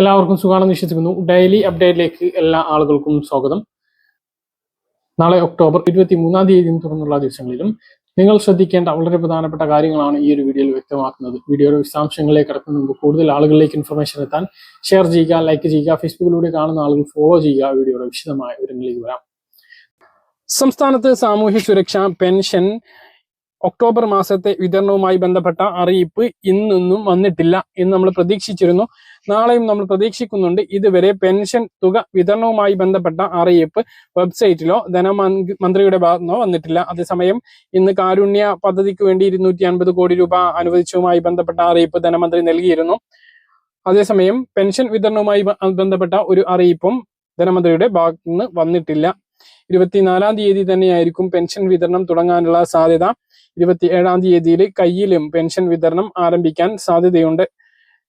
എല്ലാവർക്കും സുഖമാണെന്ന് വിശ്വസിക്കുന്നു. ഡെയിലി അപ്ഡേറ്റിലേക്ക് എല്ലാ ആളുകൾക്കും സ്വാഗതം. നാളെ ഒക്ടോബർ ഇരുപത്തി മൂന്നാം തീയതി തുടർന്നുള്ള ദിവസങ്ങളിലും നിങ്ങൾ ശ്രദ്ധിക്കേണ്ട വളരെ പ്രധാനപ്പെട്ട കാര്യങ്ങളാണ് ഈ ഒരു വീഡിയോയിൽ വ്യക്തമാക്കുന്നത്. വീഡിയോയുടെ വിശദാംശങ്ങളിലേക്ക് കടക്കുന്ന മുമ്പ് കൂടുതൽ ആളുകളിലേക്ക് ഇൻഫർമേഷൻ എത്താൻ ഷെയർ ചെയ്യുക ലൈക്ക് ചെയ്യുക ഫേസ്ബുക്കിലൂടെ കാണുന്ന ആളുകൾ ഫോളോ ചെയ്യുക. വീഡിയോയുടെ വിശദമായ വിവരങ്ങളിലേക്ക് വരാം. സംസ്ഥാനത്ത് സാമൂഹ്യ സുരക്ഷ പെൻഷൻ ഒക്ടോബർ മാസത്തെ വിതരണവുമായി ബന്ധപ്പെട്ട അറിയിപ്പ് ഇന്നൊന്നും വന്നിട്ടില്ല എന്ന് നമ്മൾ പ്രതീക്ഷിച്ചിരുന്നു. നാളെയും നമ്മൾ പ്രതീക്ഷിക്കുന്നുണ്ട്. ഇതുവരെ പെൻഷൻ തുക വിതരണവുമായി ബന്ധപ്പെട്ട അറിയിപ്പ് വെബ്സൈറ്റിലോ ധനമന്ത്രിയുടെ ഭാഗത്തുനിന്നോ വന്നിട്ടില്ല. അതേസമയം ഇന്ന് കാരുണ്യ പദ്ധതിക്ക് വേണ്ടി ഇരുന്നൂറ്റി അൻപത് കോടി രൂപ അനുവദിച്ചതുമായി ബന്ധപ്പെട്ട അറിയിപ്പ് ധനമന്ത്രി നൽകിയിരുന്നു. അതേസമയം പെൻഷൻ വിതരണവുമായി ബന്ധപ്പെട്ട ഒരു അറിയിപ്പും ധനമന്ത്രിയുടെ ഭാഗത്തുനിന്ന് വന്നിട്ടില്ല. ഇരുപത്തിനാലാം തീയതി തന്നെയായിരിക്കും പെൻഷൻ വിതരണം തുടങ്ങാനുള്ള സാധ്യത. ഇരുപത്തി ഏഴാം തീയതിയിൽ കയ്യിലും പെൻഷൻ വിതരണം ആരംഭിക്കാൻ സാധ്യതയുണ്ട്.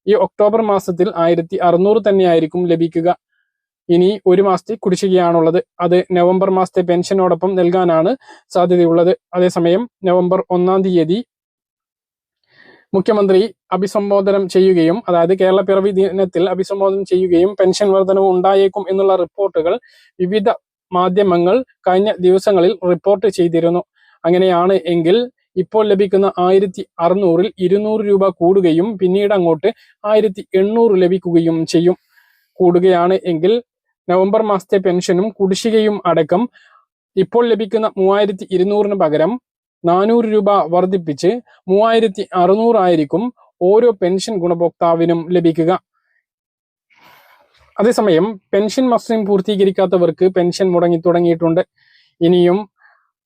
ഈ ഒക്ടോബർ മാസത്തിൽ ആയിരത്തി അറുന്നൂറ് തന്നെയായിരിക്കും ലഭിക്കുക. ഇനി ഒരു മാസത്തെ കുടിശ്ശികയാണുള്ളത്. അത് നവംബർ മാസത്തെ പെൻഷനോടൊപ്പം നൽകാനാണ് സാധ്യതയുള്ളത്. അതേസമയം നവംബർ ഒന്നാം തീയതി മുഖ്യമന്ത്രി അഭിസംബോധനം ചെയ്യുകയും അതായത് കേരള പിറവി ദിനത്തിൽ അഭിസംബോധനം ചെയ്യുകയും പെൻഷൻ വർധനവ് ഉണ്ടായേക്കും എന്നുള്ള റിപ്പോർട്ടുകൾ വിവിധ മാധ്യമങ്ങൾ കഴിഞ്ഞ ദിവസങ്ങളിൽ റിപ്പോർട്ട് ചെയ്തിരുന്നു. അങ്ങനെയാണ് എങ്കിൽ ഇപ്പോൾ ലഭിക്കുന്ന ആയിരത്തി അറുന്നൂറിൽ ഇരുന്നൂറ് രൂപ കൂടുകയും പിന്നീട് അങ്ങോട്ട് ആയിരത്തി എണ്ണൂറ് ലഭിക്കുകയും ചെയ്യും. കൂടുകയാണ് എങ്കിൽ നവംബർ മാസത്തെ പെൻഷനും കുടിശ്ശികയും അടക്കം ഇപ്പോൾ ലഭിക്കുന്ന മൂവായിരത്തി ഇരുന്നൂറിന് പകരം നാനൂറ് രൂപ വർദ്ധിപ്പിച്ച് മൂവായിരത്തി അറുന്നൂറായിരിക്കും ഓരോ പെൻഷൻ ഗുണഭോക്താവിനും ലഭിക്കുക. അതേസമയം പെൻഷൻ മസ്റ്ററിംഗ് പൂർത്തീകരിക്കാത്തവർക്ക് പെൻഷൻ മുടങ്ങി തുടങ്ങിയിട്ടുണ്ട്. ഇനിയും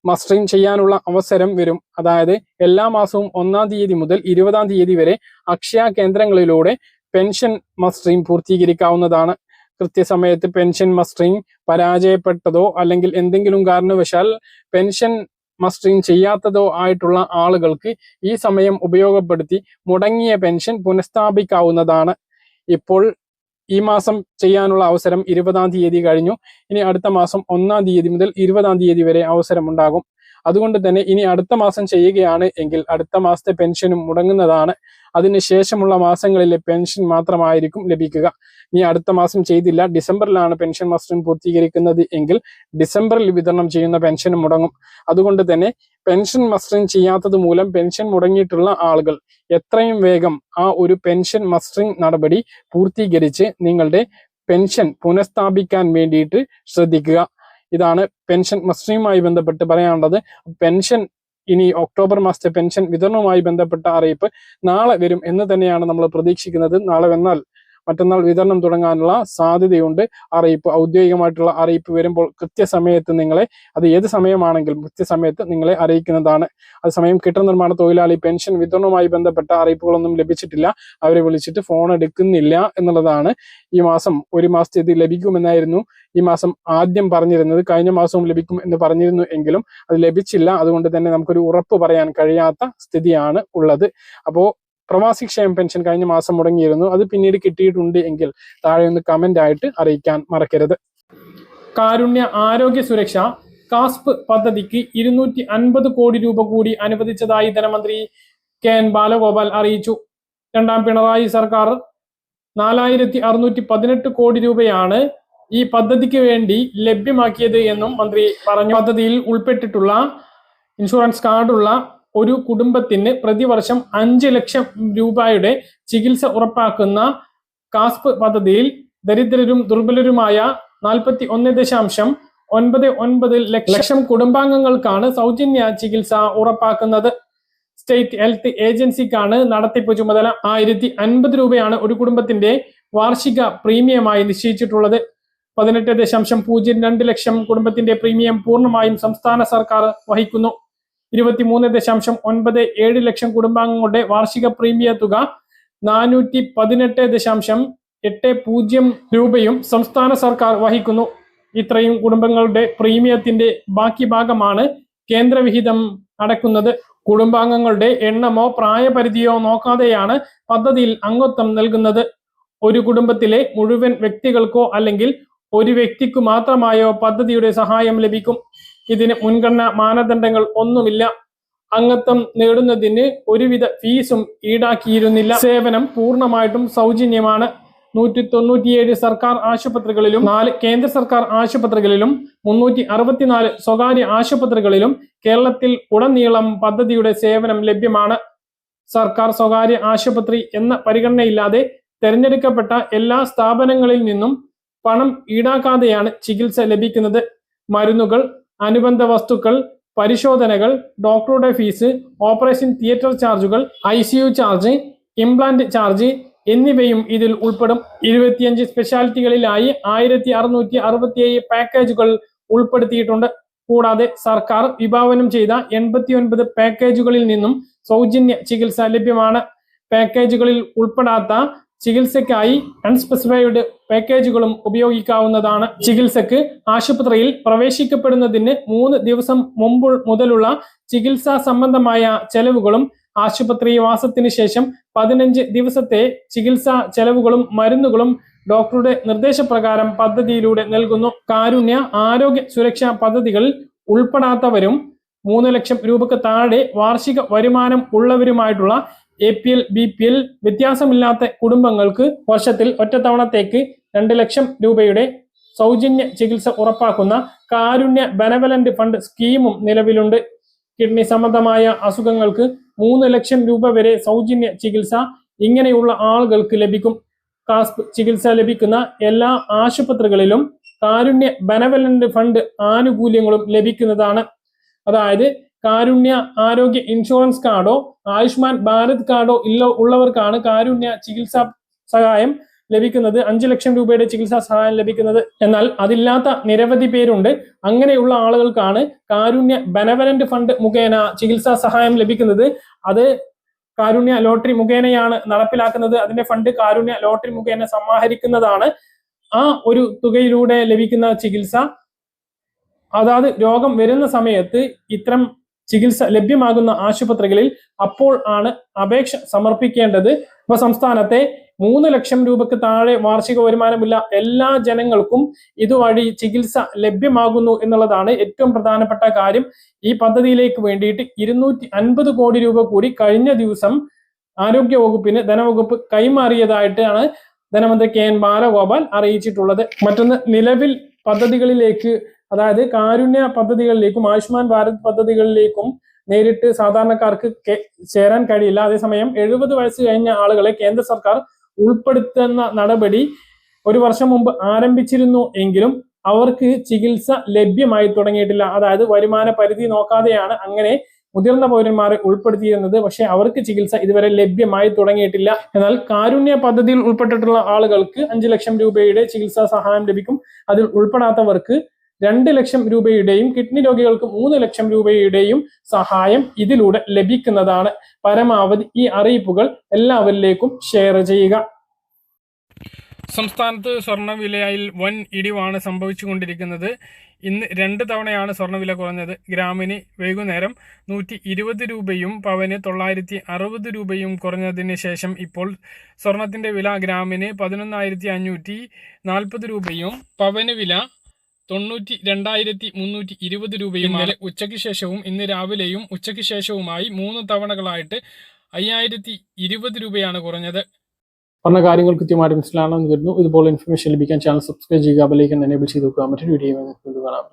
മസ്റ്ററിംഗ് ചെയ്യാനുള്ള അവസരം വരും. അതായത് എല്ലാ മാസവും ഒന്നാം തീയതി മുതൽ ഇരുപതാം തീയതി വരെ അക്ഷയ കേന്ദ്രങ്ങളിലൂടെ പെൻഷൻ മസ്റ്ററിംഗ് പൂർത്തീകരിക്കാവുന്നതാണ്. കൃത്യസമയത്ത് പെൻഷൻ മസ്റ്ററിംഗ് പരാജയപ്പെട്ടതോ അല്ലെങ്കിൽ എന്തെങ്കിലും കാരണവശാൽ പെൻഷൻ മസ്റ്ററിംഗ് ചെയ്യാത്തതോ ആയിട്ടുള്ള ആളുകൾക്ക് ഈ സമയം ഉപയോഗപ്പെടുത്തി മുടങ്ങിയ പെൻഷൻ പുനഃസ്ഥാപിക്കാവുന്നതാണ്. ഇപ്പോൾ ഈ മാസം ചെയ്യാനുള്ള അവസരം ഇരുപതാം തീയതി കഴിഞ്ഞു. ഇനി അടുത്ത മാസം ഒന്നാം തീയതി മുതൽ ഇരുപതാം തീയതി വരെ അവസരം ഉണ്ടാകും അതുകൊണ്ട് തന്നെ ഇനി അടുത്ത മാസം ചെയ്യുകയാണ് എങ്കിൽ അടുത്ത മാസത്തെ പെൻഷനും മുടങ്ങുന്നതാണ്. അതിനുശേഷമുള്ള മാസങ്ങളിലെ പെൻഷൻ മാത്രമായിരിക്കും ലഭിക്കുക. ഇനി അടുത്ത മാസം ചെയ്തില്ല. ഡിസംബറിലാണ് പെൻഷൻ മാസ്റ്ററിംഗ് പൂർത്തീകരിക്കുന്നത് എങ്കിൽ ഡിസംബറിൽ വിതരണം ചെയ്യുന്ന പെൻഷനും മുടങ്ങും. അതുകൊണ്ട് തന്നെ പെൻഷൻ മസ്റ്ററിംഗ് ചെയ്യാത്തത് മൂലം പെൻഷൻ മുടങ്ങിയിട്ടുള്ള ആളുകൾ എത്രയും വേഗം ആ ഒരു പെൻഷൻ മസ്റ്ററിംഗ് നടപടി പൂർത്തീകരിച്ച് നിങ്ങളുടെ പെൻഷൻ പുനഃസ്ഥാപിക്കാൻ വേണ്ടിയിട്ട് ശ്രദ്ധിക്കുക. ഇതാണ് പെൻഷൻ മസ്റ്റിനുമായി ബന്ധപ്പെട്ട് പറയാനുള്ളത്. പെൻഷൻ ഇനി ഒക്ടോബർ മാസത്തെ പെൻഷൻ വിതരണവുമായി ബന്ധപ്പെട്ട അറിയിപ്പ് നാളെ വരും എന്ന് തന്നെയാണ് നമ്മൾ പ്രതീക്ഷിക്കുന്നത്. നാളെ വന്നാൽ മറ്റന്നാൾ വിതരണം തുടങ്ങാനുള്ള സാധ്യതയുണ്ട്. അറിയിപ്പ് ഔദ്യോഗികമായിട്ടുള്ള അറിയിപ്പ് വരുമ്പോൾ കൃത്യസമയത്ത് നിങ്ങളെ അത് ഏത് സമയമാണെങ്കിലും കൃത്യസമയത്ത് നിങ്ങളെ അറിയിക്കുന്നതാണ്. അതേസമയം കെട്ടിട നിർമ്മാണ തൊഴിലാളി പെൻഷൻ വിതരണവുമായി ബന്ധപ്പെട്ട അറിയിപ്പുകളൊന്നും ലഭിച്ചിട്ടില്ല. അവരെ വിളിച്ചിട്ട് ഫോൺ എടുക്കുന്നില്ല എന്നുള്ളതാണ്. ഈ മാസം ഒരു മാസത്തെ ഇത് ലഭിക്കുമെന്നായിരുന്നു ഈ മാസം ആദ്യം പറഞ്ഞിരുന്നത്. കഴിഞ്ഞ മാസവും ലഭിക്കും എന്ന് പറഞ്ഞിരുന്നു എങ്കിലും അത് ലഭിച്ചില്ല. അതുകൊണ്ട് തന്നെ നമുക്കൊരു ഉറപ്പ് പറയാൻ കഴിയാത്ത സ്ഥിതിയാണ് ഉള്ളത്. അപ്പോൾ പ്രവാസി ക്ഷേമ പെൻഷൻ കഴിഞ്ഞ മാസം മുടങ്ങിയിരുന്നു. അത് പിന്നീട് കിട്ടിയിട്ടുണ്ട് എങ്കിൽ താഴെ ഒന്ന് കമന്റ് ആയിട്ട് അറിയിക്കാൻ മറക്കരുത്. കാരുണ്യ ആരോഗ്യ സുരക്ഷ. കാസ്പ് പദ്ധതിക്ക് ഇരുന്നൂറ്റി അൻപത് കോടി രൂപ കൂടി അനുവദിച്ചതായി ധനമന്ത്രി കെ എൻ ബാലഗോപാൽ അറിയിച്ചു. രണ്ടാം പിണറായി സർക്കാർ നാലായിരത്തി അറുന്നൂറ്റി പതിനെട്ട് കോടി രൂപയാണ് ഈ പദ്ധതിക്ക് വേണ്ടി ലഭ്യമാക്കിയത് എന്നും മന്ത്രി പറഞ്ഞു. പദ്ധതിയിൽ ഉൾപ്പെട്ടിട്ടുള്ള ഇൻഷുറൻസ് കാർഡുള്ള ഒരു കുടുംബത്തിന് പ്രതിവർഷം അഞ്ച് ലക്ഷം രൂപയുടെ ചികിത്സ ഉറപ്പാക്കുന്ന കാസ്പ് പദ്ധതിയിൽ ദരിദ്രരും ദുർബലരുമായ നാൽപ്പത്തി ഒന്ന് ദശാംശം ഒൻപത് ഒൻപത് ലക്ഷം കുടുംബാംഗങ്ങൾക്കാണ് സൗജന്യ ചികിത്സ ഉറപ്പാക്കുന്നത്. സ്റ്റേറ്റ് ഹെൽത്ത് ഏജൻസിക്കാണ് നടത്തിപ്പ് ചുമതല. ആയിരത്തി അൻപത് രൂപയാണ് ഒരു കുടുംബത്തിന്റെ വാർഷിക പ്രീമിയമായി നിശ്ചയിച്ചിട്ടുള്ളത്. പതിനെട്ട് ദശാംശം പൂജ്യം രണ്ട് ലക്ഷം കുടുംബത്തിന്റെ പ്രീമിയം പൂർണമായും സംസ്ഥാന സർക്കാർ വഹിക്കുന്നു. ഇരുപത്തിമൂന്ന് ദശാംശം ഒൻപത് ഏഴ് ലക്ഷം കുടുംബാംഗങ്ങളുടെ വാർഷിക പ്രീമിയ തുക നാനൂറ്റി പതിനെട്ട് ദശാംശം എട്ട് പൂജ്യം രൂപയും സംസ്ഥാന സർക്കാർ വഹിക്കുന്നു. ഇത്രയും കുടുംബങ്ങളുടെ പ്രീമിയത്തിന്റെ ബാക്കി ഭാഗമാണ് കേന്ദ്രവിഹിതം അടക്കുന്നത്. കുടുംബാംഗങ്ങളുടെ എണ്ണമോ പ്രായപരിധിയോ നോക്കാതെയാണ് പദ്ധതിയിൽ അംഗത്വം നൽകുന്നത്. ഒരു കുടുംബത്തിലെ മുഴുവൻ വ്യക്തികൾക്കോ അല്ലെങ്കിൽ ഒരു വ്യക്തിക്കു മാത്രമായോ പദ്ധതിയുടെ സഹായം ലഭിക്കും. ഇതിന് മുൻഗണന മാനദണ്ഡങ്ങൾ ഒന്നുമില്ല. അംഗത്വം നേടുന്നതിന് ഒരുവിധ ഫീസും ഈടാക്കിയിരുന്നില്ല. സേവനം പൂർണമായിട്ടും സൗജന്യമാണ്. നൂറ്റി തൊണ്ണൂറ്റിയേഴ് സർക്കാർ ആശുപത്രികളിലും നാല് കേന്ദ്ര സർക്കാർ ആശുപത്രികളിലും മുന്നൂറ്റി അറുപത്തിനാല് സ്വകാര്യ ആശുപത്രികളിലും കേരളത്തിൽ ഉടനീളം പദ്ധതിയുടെ സേവനം ലഭ്യമാണ്. സർക്കാർ സ്വകാര്യ ആശുപത്രി എന്ന പരിഗണനയില്ലാതെ തെരഞ്ഞെടുക്കപ്പെട്ട എല്ലാ സ്ഥാപനങ്ങളിൽ നിന്നും പണം ഈടാക്കാതെയാണ് ചികിത്സ ലഭിക്കുന്നത്. മരുന്നുകൾ അനുബന്ധ വസ്തുക്കൾ പരിശോധനകൾ ഡോക്ടറുടെ ഫീസ് ഓപ്പറേഷൻ തിയേറ്റർ ചാർജുകൾ ഐ ചാർജ് ഇംപ്ലാന്റ് ചാർജ് എന്നിവയും ഇതിൽ ഉൾപ്പെടും. ഇരുപത്തിയഞ്ച് സ്പെഷ്യാലിറ്റികളിലായി ആയിരത്തി അറുന്നൂറ്റി അറുപത്തിയേഴ് പാക്കേജുകൾ ഉൾപ്പെടുത്തിയിട്ടുണ്ട്. കൂടാതെ സർക്കാർ വിഭാവനം ചെയ്ത എൺപത്തിയൊൻപത് പാക്കേജുകളിൽ നിന്നും സൗജന്യ ചികിത്സ ലഭ്യമാണ്. പാക്കേജുകളിൽ ഉൾപ്പെടാത്ത ചികിത്സയ്ക്കായി അൺസ്പെസിഫൈഡ് പാക്കേജുകളും ഉപയോഗിക്കാവുന്നതാണ്. ചികിത്സക്ക് ആശുപത്രിയിൽ പ്രവേശിക്കപ്പെടുന്നതിന് മൂന്ന് ദിവസം മുമ്പ് മുതലുള്ള ചികിത്സാ സംബന്ധമായ ചെലവുകളും ആശുപത്രി വാസത്തിന് ശേഷം പതിനഞ്ച് ദിവസത്തെ ചികിത്സാ ചെലവുകളും മരുന്നുകളും ഡോക്ടറുടെ നിർദ്ദേശപ്രകാരം പദ്ധതിയിലൂടെ നൽകുന്നു. കാരുണ്യ ആരോഗ്യ സുരക്ഷാ പദ്ധതികളിൽ ഉൾപ്പെടാത്തവരും മൂന്ന് ലക്ഷം രൂപക്ക് താഴെ വാർഷിക വരുമാനം ഉള്ളവരുമായിട്ടുള്ള A P L B P L വ്യത്യാസമില്ലാത്ത കുടുംബങ്ങൾക്ക് വർഷത്തിൽ ഒറ്റത്തവണത്തേക്ക് രണ്ട് ലക്ഷം രൂപയുടെ സൗജന്യ ചികിത്സ ഉറപ്പാക്കുന്ന കാരുണ്യ ബെനവലന്റ് ഫണ്ട് സ്കീമും നിലവിലുണ്ട്. കിഡ്നി സംബന്ധമായ അസുഖങ്ങൾക്ക് മൂന്ന് ലക്ഷം രൂപ വരെ സൗജന്യ ചികിത്സ ഇങ്ങനെയുള്ള ആളുകൾക്ക് ലഭിക്കും. കാസ്പ് ചികിത്സ ലഭിക്കുന്ന എല്ലാ ആശുപത്രികളിലും കാരുണ്യ ബെനവലന്റ് ഫണ്ട് ആനുകൂല്യങ്ങളും ലഭിക്കുന്നതാണ്. അതായത് കാരുണ്യ ആരോഗ്യ ഇൻഷുറൻസ് കാർഡോ ആയുഷ്മാൻ ഭാരത് കാർഡോ ഇല്ല ഉള്ളവർക്കാണ് കാരുണ്യ ചികിത്സാ സഹായം ലഭിക്കുന്നത്. അഞ്ചു ലക്ഷം രൂപയുടെ ചികിത്സാ സഹായം ലഭിക്കുന്നത്. എന്നാൽ അതില്ലാത്ത നിരവധി പേരുണ്ട്. അങ്ങനെയുള്ള ആളുകൾക്കാണ് കാരുണ്യ ബെനവലന്റ് ഫണ്ട് മുഖേന ചികിത്സാ സഹായം ലഭിക്കുന്നത്. അത് കാരുണ്യ ലോട്ടറി മുഖേനയാണ് നടപ്പിലാക്കുന്നത്. അതിന്റെ ഫണ്ട് കാരുണ്യ ലോട്ടറി മുഖേന സമാഹരിക്കുന്നതാണ്. ആ ഒരു തുകയിലൂടെ ലഭിക്കുന്ന ചികിത്സ. അതാത് രോഗം വരുന്ന സമയത്ത് ഇത്തരം ചികിത്സ ലഭ്യമാകുന്ന ആശുപത്രികളിൽ അപ്പോൾ ആണ് അപേക്ഷ സമർപ്പിക്കേണ്ടത്. ഇപ്പൊ സംസ്ഥാനത്തെ മൂന്ന് ലക്ഷം രൂപക്ക് താഴെ വാർഷിക വരുമാനമില്ല എല്ലാ ജനങ്ങൾക്കും ഇതുവഴി ചികിത്സ ലഭ്യമാകുന്നു എന്നുള്ളതാണ് ഏറ്റവും പ്രധാനപ്പെട്ട കാര്യം. ഈ പദ്ധതിയിലേക്ക് വേണ്ടിയിട്ട് ഇരുന്നൂറ്റി അൻപത് കോടി രൂപ കൂടി കഴിഞ്ഞ ദിവസം ആരോഗ്യ വകുപ്പിന് ധനവകുപ്പ് കൈമാറിയതായിട്ടാണ് ധനമന്ത്രി കെ എൻ ബാലഗോപാൽ അറിയിച്ചിട്ടുള്ളത്. മറ്റൊന്ന് നിലവിൽ പദ്ധതികളിലേക്ക് അതായത് കാരുണ്യ പദ്ധതികളിലേക്കും ആയുഷ്മാൻ ഭാരത് പദ്ധതികളിലേക്കും നേരിട്ട് സാധാരണക്കാർക്ക് ചേരാൻ കഴിയില്ല. അതേസമയം എഴുപത് വയസ്സ് കഴിഞ്ഞ ആളുകളെ കേന്ദ്ര സർക്കാർ ഉൾപ്പെടുത്തുന്ന നടപടി ഒരു വർഷം മുമ്പ് ആരംഭിച്ചിരുന്നു എങ്കിലും അവർക്ക് ചികിത്സ ലഭ്യമായി തുടങ്ങിയിട്ടില്ല. അതായത് വരുമാന പരിധി നോക്കാതെയാണ് അങ്ങനെ മുതിർന്ന പൗരന്മാരെ ഉൾപ്പെടുത്തിയിരുന്നത്. പക്ഷെ അവർക്ക് ചികിത്സ ഇതുവരെ ലഭ്യമായി തുടങ്ങിയിട്ടില്ല. എന്നാൽ കാരുണ്യ പദ്ധതിയിൽ ഉൾപ്പെട്ടിട്ടുള്ള ആളുകൾക്ക് അഞ്ചു ലക്ഷം രൂപയുടെ ചികിത്സാ സഹായം ലഭിക്കും. അതിൽ ഉൾപ്പെടാത്തവർക്ക് രണ്ട് ലക്ഷം രൂപയുടെയും കിഡ്നി രോഗികൾക്ക് മൂന്ന് ലക്ഷം രൂപയുടെയും സഹായം ഇതിലൂടെ ലഭിക്കുന്നതാണ്. പരമാവധി ഈ അറിയിപ്പുകൾ എല്ലാവരിലേക്കും ഷെയർ ചെയ്യുക. സംസ്ഥാനത്ത് സ്വർണവിലയിൽ വൻ ഇടിവാണ് സംഭവിച്ചുകൊണ്ടിരിക്കുന്നത്. ഇന്ന് രണ്ട് തവണയാണ് സ്വർണവില കുറഞ്ഞത്. ഗ്രാമിന് വൈകുന്നേരം നൂറ്റി ഇരുപത് രൂപയും പവന് തൊള്ളായിരത്തി അറുപത് രൂപയും കുറഞ്ഞതിന് ശേഷം ഇപ്പോൾ സ്വർണത്തിന്റെ വില ഗ്രാമിന് പതിനൊന്നായിരത്തി അഞ്ഞൂറ്റി നാൽപ്പത് രൂപയും പവന് വില തൊണ്ണൂറ്റി രണ്ടായിരത്തി മുന്നൂറ്റി ഇരുപത് രൂപയും ഇന്നലെ ഉച്ചയ്ക്ക് ശേഷവും ഇന്ന് രാവിലെയും ഉച്ചയ്ക്ക് ശേഷവുമായി മൂന്ന് തവണകളായിട്ട് അയ്യായിരത്തി ഇരുപത് രൂപയാണ് കുറഞ്ഞത്. പറഞ്ഞ കാര്യങ്ങൾ കൃത്യമായിട്ട് മനസ്സിലാണെന്ന് വരുന്നു ഇതുപോലെ ഇൻഫർമേഷൻ ലഭിക്കാൻ ചാനൽ സബ്സ്ക്രൈബ് ചെയ്യുക ബെലൈക്കൻ എനേബിൾ ചെയ്ത് നോക്കുക മറ്റൊരു വീഡിയോ കാണാം.